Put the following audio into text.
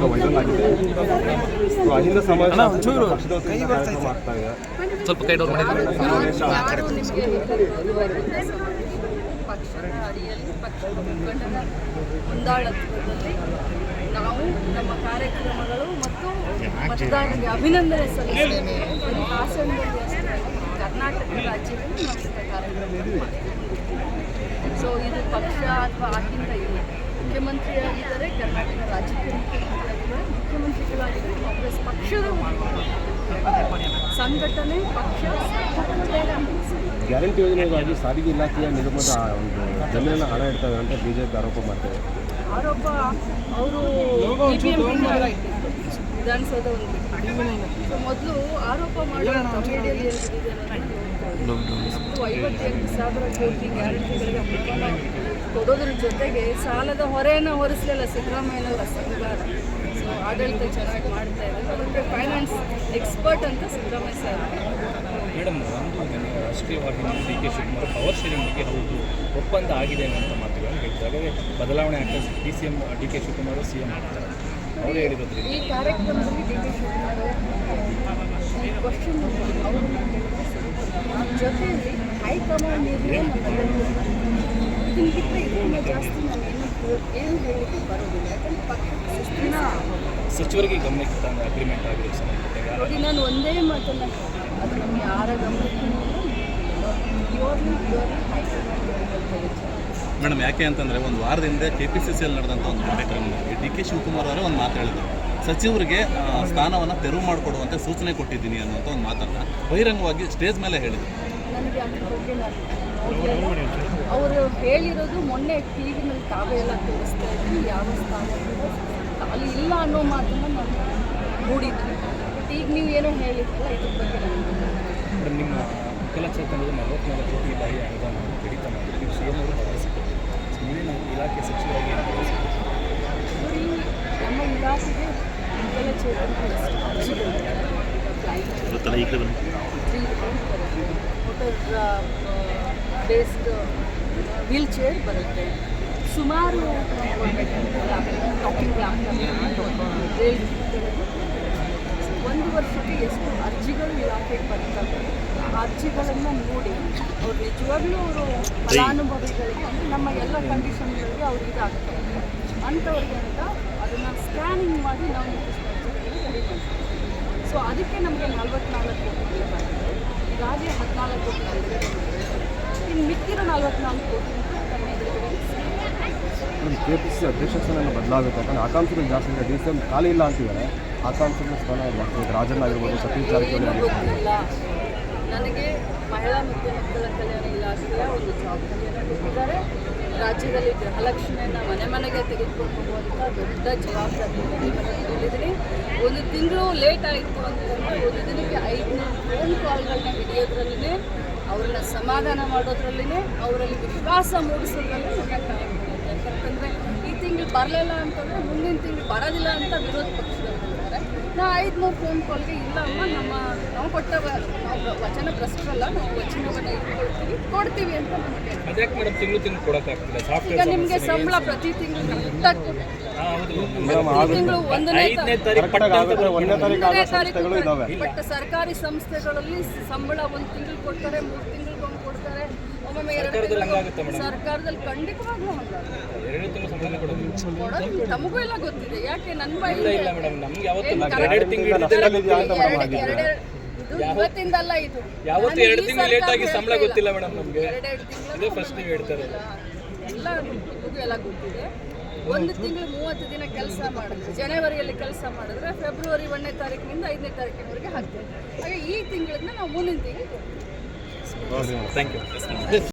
ಕೂಡ ವೈರಲ್ ಆಗಿದೆ ಸೊ ಅಹಿಂದ ಸಮಾಜ ಪಕ್ಷದ ವತಿಯಿಂದ ಕಾರ್ಯಕ್ರಮ ಆಗ್ತಾ ಇದೆ. ಸ್ವಲ್ಪ ಕೈ ಡೌನ್ ಮಾಡಿ ಯಾರು ನಿಮಗೆ ಪಕ್ಷದ ಅಡಿಯಲ್ಲಿ ಪಕ್ಷದ ಮುಖಂಡರ ಮುಂದಾಳತ್ವದಲ್ಲಿ ನಾವು ನಮ್ಮ ಕಾರ್ಯಕ್ರಮಗಳು ಮತ್ತು ಮತದಾರರಿಗೆ ಅಭಿನಂದನೆ ಹಾಸನದಲ್ಲಿ ಅಷ್ಟೇ ಕರ್ನಾಟಕ ರಾಜ್ಯದಲ್ಲಿ ನಾವು ಸೊ ಇದು ಪಕ್ಷ ಅಥವಾ ಆಗಿಂದ ಇಲ್ಲ ಮುಖ್ಯಮಂತ್ರಿಯಾಗಿದ್ದಾರೆ ಕರ್ನಾಟಕ ರಾಜ್ಯಕ್ಕೆ ಮುಖ್ಯಮಂತ್ರಿಯಾಗಿದ್ದಾರೆ ಮುಖ್ಯಮಂತ್ರಿಗಳಾಗಿದ್ದಾರೆ ಕಾಂಗ್ರೆಸ್ ಪಕ್ಷದ ಸಂಘಟನೆ ಪಕ್ಷ ಗ್ಯಾರಂಟಿ ಯೋಜನೆಗಾಗಿ ಸಾರಿಗೆ ಇಲಾಖೆಯ ನಿಗಮದ ಒಂದು ಜಮೀನನ್ನು ಹಣ ಇಡ್ತವೆ ಅಂತ ಬಿಜೆಪಿ ಆರೋಪ ಮಾಡ್ತೇವೆ ಆರೋಪ ಅವರು ವಿಧಾನಸೌಧ ಒಂದು ಮೊದಲು ಆರೋಪ ಕೊಡೋದ್ರ ಜೊತೆಗೆ ಸಾಲದ ಹೊರೆಯನ್ನು ಹೊರಿಸಲಿಲ್ಲ ಸಿದ್ದರಾಮಯ್ಯನವರ ಸರ್ಕಾರ. ಸೊ ಆಡಳಿತ ಚೆನ್ನಾಗಿ ಮಾಡ್ತಾ ಇದ್ದಾರೆ ಅದಕ್ಕೆ ಫೈನಾನ್ಸ್ ಎಕ್ಸ್ಪರ್ಟ್ ಅಂತ ಸಿದ್ದರಾಮಯ್ಯ ಸರ್ ಮೇಡಮ್ ಒಂದು ರಾಷ್ಟ್ರೀಯವಾಗಿ ನಮ್ಮ ಡಿ ಕೆ ಶಿವಕುಮಾರ್ ಪವರ್ ಶೇರಿಂಗ್ಗೆ ಹೌದು ಒಪ್ಪಂದ ಆಗಿದೆ ಅನ್ನೋಂಥ ಮಾತುಗಳನ್ನು ಹೇಳ್ತಾರೆ ಬದಲಾವಣೆ ಆಗ್ತದೆ D C M D K Shivakumar C M ಆಗ್ತಾರೆ. ಈ ಕಾರ್ಯಕ್ರಮದಲ್ಲಿ ಡಿ ಶಿವಕುಮಾರ್ ಕ್ವಶನ್ ಅವರು ಜೊತೆಯಲ್ಲಿ ಹೈಕಮಾಂಡ್ ಜಾಸ್ತಿ ನಾನು ಏನು ಏನು ಹೇಳಲಿಕ್ಕೆ ಬರೋದಿಲ್ಲ. ಯಾಕಂದರೆ ಶಿಸ್ತಿನ ಸಚಿವರಿಗೆ ಗಮನಕ್ಕೆ ತಂದ ಅಗ್ರಿಮೆಂಟ್ ಆಗಿದೆ ನೋಡಿ ನಾನು ಒಂದೇ ಮಾತನ್ನ. ಅದು ನಮಗೆ ಯಾರ ಗಮನಕ್ಕೂ ಪ್ಯೂರ್ಲಿ ಹೈಕಮಾಂಡ್. ಮೇಡಮ್ ಯಾಕೆ ಅಂತಂದರೆ ಒಂದು ವಾರದಿಂದ ಕೆ ಪಿ ಸಿ ಸಿಯಲ್ಲಿ ನಡೆದಂಥ ಒಂದು ಕಾರ್ಯಕ್ರಮದಲ್ಲಿ ಡಿ ಕೆ ಶಿವಕುಮಾರ್ ಅವರೇ ಒಂದು ಮಾತು ಹೇಳಿದರು. ಸಚಿವರಿಗೆ ಸ್ಥಾನವನ್ನು ತೆರವು ಮಾಡಿಕೊಡುವಂತೆ ಸೂಚನೆ ಕೊಟ್ಟಿದ್ದೀನಿ ಅನ್ನುವಂಥ ಒಂದು ಮಾತನ್ನು ಬಹಿರಂಗವಾಗಿ ಸ್ಟೇಜ್ ಮೇಲೆ ಹೇಳಿದರು. ಅವರು ಹೇಳಿರೋದು ಮೊನ್ನೆ ಟಿ ವಿನಲ್ಲಿ ತಾವೇ ಎಲ್ಲ ತೋರಿಸ್ತಾ ಇದ್ವಿ ಯಾವ ಸ್ಥಾನ ಅಲ್ಲಿ ಇಲ್ಲ ಅನ್ನೋ ಮಾತನ್ನು ನಾನು ಮೂಡಿದ್ವಿ. ಬಟ್ ಈಗ ನೀವು ಏನೋ ಹೇಳಿದ್ರಲ್ಲ ಇದ್ರ ಬಗ್ಗೆ ನಿಮ್ಮ ಕೆಲ ಚೇತನದ ನಲವತ್ನಾಲ್ಕು ಕೋಟಿ ಬಾಯಿ ಅನುದಾನ ಕಡಿತ ಮಾಡಿದ್ರೆ ನೀವು ಸಿ ಎಂ ಅವರು ಭರವಸೆ ಸೊ ನೀವೇನು ಇಲಾಖೆ ಸಚಿವರಾಗಿ ನಮ್ಮ ಇಲಾಖೆಗೆ ಮೋಟರ್ ಬೇಸ್ಡ್ ವೀಲ್ ಚೇರ್ ಬರುತ್ತೆ. ಸುಮಾರು ಟಾಕಿಂಗ್ ಒಂದು ವರ್ಷಕ್ಕೆ ಎಷ್ಟು ಅರ್ಜಿಗಳು ಇಲಾಖೆಗೆ ಬರ್ತವೆ? ಆ ಅರ್ಜಿಗಳನ್ನು ನೋಡಿ. ಅವ್ರು ನಿಜವಾಗ್ಲೂ ಅವರು ಫಲಾನುಭವಿಗಳಿಗೆ ಅಂದರೆ ನಮ್ಮ ಎಲ್ಲ ಕಂಡೀಷನ್ಗಳಿಗೆ ಅವ್ರು ಇದಾಗ್ತಾರೆ. ಅಂಥವ್ರಿಗೆ ಅಂತ ಅದನ್ನು ಸ್ಕ್ಯಾನಿಂಗ್ ಮಾಡಿ ನಾವು ಸೊ ಅದಕ್ಕೆ ನಮಗೆ ನಲ್ವತ್ನಾಲ್ಕು ಕೋಟಿ ಬರುತ್ತೆ ಈಗಾಗಲೇ ಹದಿನಾಲ್ಕು ಕೋಟಿ. ಇನ್ನು ಮಿಕ್ಕಿರೋ ನಲ್ವತ್ನಾಲ್ಕು ಕೋಟಿ ಕೆ ಪಿ ಸಿ ಅಧ್ಯಕ್ಷ ಸ್ಥಾನ ಬದಲಾಗುತ್ತೆ ಯಾಕಂದ್ರೆ ಆಕಾಂಕ್ಷಿಗಳು ಜಾಸ್ತಿ ಇದೆ ಡಿ ಸಿ ಎಂ ಖಾಲಿ ಇಲ್ಲ ಅಂತಿದ್ದಾರೆ. ಆಕಾಂಕ್ಷಿಗಳ ಸ್ಥಾನ ರಾಜನ್ ಆಗಿರ್ಬೋದು ಸತೀಶ್ ಜಾರಕಿಹೊಳಿ ಆಗಿರ್ಬೋದು. ನನಗೆ ಮಹಿಳಾ ಮತ್ತು ಮಕ್ಕಳ ಕಲ್ಯಾಣ ಇಲಾಖೆಯ ಒಂದು ಜವಾಬ್ದಾರಿಯನ್ನು ಕೊಟ್ಟಿದ್ದಾರೆ. ರಾಜ್ಯದಲ್ಲಿ ಗೃಹಲಕ್ಷ್ಮಿಯನ್ನು ಮನೆ ಮನೆಗೆ ತೆಗೆದುಕೊಂಡು ಹೋಗುವಂಥ ದೊಡ್ಡ ಜವಾಬ್ದಾರಿಯನ್ನು ಹೇಳಿದ್ದೀನಿ. ಒಂದು ತಿಂಗಳು ಲೇಟ್ ಆಯಿತು ಅಂತಂದರೆ ಒಂದು ದಿನಕ್ಕೆ ಐದುನೂರು ಫೋನ್ ಕಾಲ್ಗಳನ್ನ ಹಿಡಿಯೋದ್ರಲ್ಲೇ ಅವ್ರನ್ನ ಸಮಾಧಾನ ಮಾಡೋದ್ರಲ್ಲೇ ಅವರಲ್ಲಿ ವಿಶ್ವಾಸ ಮೂಡಿಸೋದ್ರಲ್ಲೇ ಯಾಕಂತಂದರೆ ಈ ತಿಂಗಳು ಬರಲಿಲ್ಲ ಅಂತಂದರೆ ಮುಂದಿನ ತಿಂಗಳು ಬರೋದಿಲ್ಲ ಅಂತ ವಿರೋಧ ಪಕ್ಷದವರು ಹೇಳ್ತಾರೆ ನಾ ಐದುನೂರು ಫೋನ್ ಕಾಲ್ಗೆ ಇಲ್ಲ ಅಮ್ಮ ನಮ್ಮ ನಾವು ಕೊಟ್ಟ ವಚನ ಪ್ರಸ್ತುತಲ್ಲ ನಾವು ವಚನವನ್ನು ಇಟ್ಕೊಳ್ತೀವಿ ಕೊಡ್ತೀವಿ ಅಂತ ನಮಗೆ. ಮೇಡಮ್ ತಿಂಗಳು ತಿಂಗಳು ಕೊಡೋಕ್ಕಾಗ್ತಿಲ್ಲ? ಈಗ ಸಾಫ್ಟ್ವೇರ್ ನಿಮಗೆ ಸಂಬಳ ಪ್ರತಿ ತಿಂಗಳು ಕರೆಕ್ಟಾಗಿ ತಿಂಗಳು ಒಂದನೇ ಐದನೇ ತಾರೀಕು. ಪಟ್ಟ ಅಂತ ಆಗುತ್ತೆ. ಒಂದನೇ ತಾರೀಕು ಆಗೋ ಒಂದನೇ ಸಂಸ್ಥೆಗಳು ಇದ್ದಾವೆ ತಾರೀಕು ಬಟ್ ಸರ್ಕಾರಿ ಸಂಸ್ಥೆಗಳಲ್ಲಿ ಸಂಬಳ ಒಂದು ತಿಂಗಳು ಕೊಡ್ತಾರೆ ಮೂರು ತಿಂಗಳು ಕೊಡ್ತಾರೆ. ಒಮ್ಮೊಮ್ಮೆ ಎರಡು ಸರ್ಕಾರದಲ್ಲಿ ಹಂಗಾಗುತ್ತೆ ತಿಂಗಳು ಸರ್ಕಾರದಲ್ಲಿ ಖಂಡಿತವಾಗ್ಲೂ ಹಂಗಾಗುತ್ತೆ. ಎರಡು ತಿಂಗಳು ಸಂಬಳ ಕೊಡೋದು? ಕೊಡೋದು ತಮಗೂ ಎಲ್ಲ ಗೊತ್ತಿದೆ. ಯಾಕೆ? ನನ್ನ ಇಲ್ಲ ಇಲ್ಲ ಮೇಡಮ್ ನಮ್ಗೆ ಯಾವತ್ತು ಏನ್ ಎರಡು ತಿಂಗಳು ಎರಡು- ಎರಡು- ಇವತ್ತಿಂದಲ್ಲ ಇದು. ಯಾವತ್ತು ಎರಡು ಈ ತಿಂಗಳು ಲೇಟ್ ಆಗಿ ಸಂಬಳ ಗೊತ್ತಿಲ್ಲ. ಮೇಡಮ್ ನಮಗೆ. ಇದೇ ಫಸ್ಟ್ ನೀವು ಹೇಳ್ತಾರೆ ಎಲ್ಲ ನಿಮಗೂ ಎಲ್ಲ ಗೊತ್ತಿದೆ ಒಂದು ತಿಂಗಳು ಮೂವತ್ತು ದಿನ ಕೆಲಸ ಮಾಡಿದ್ರೆ. ಜನವರಿಯಲ್ಲಿ ಕೆಲಸ ಮಾಡಿದ್ರೆ ಫೆಬ್ರವರಿ ಒಂದನೇ ತಾರೀಕಿನಿಂದ ಐದನೇ ತಾರೀಕಿನವರೆಗೆ ಹಾಕ್ತೇವೆ ಹಾಗೆ ಈ ತಿಂಗಳನ್ನ ನಾವು ಮುಂದಿನ ತಿಂಗಳು ಥ್ಯಾಂಕ್ ಯು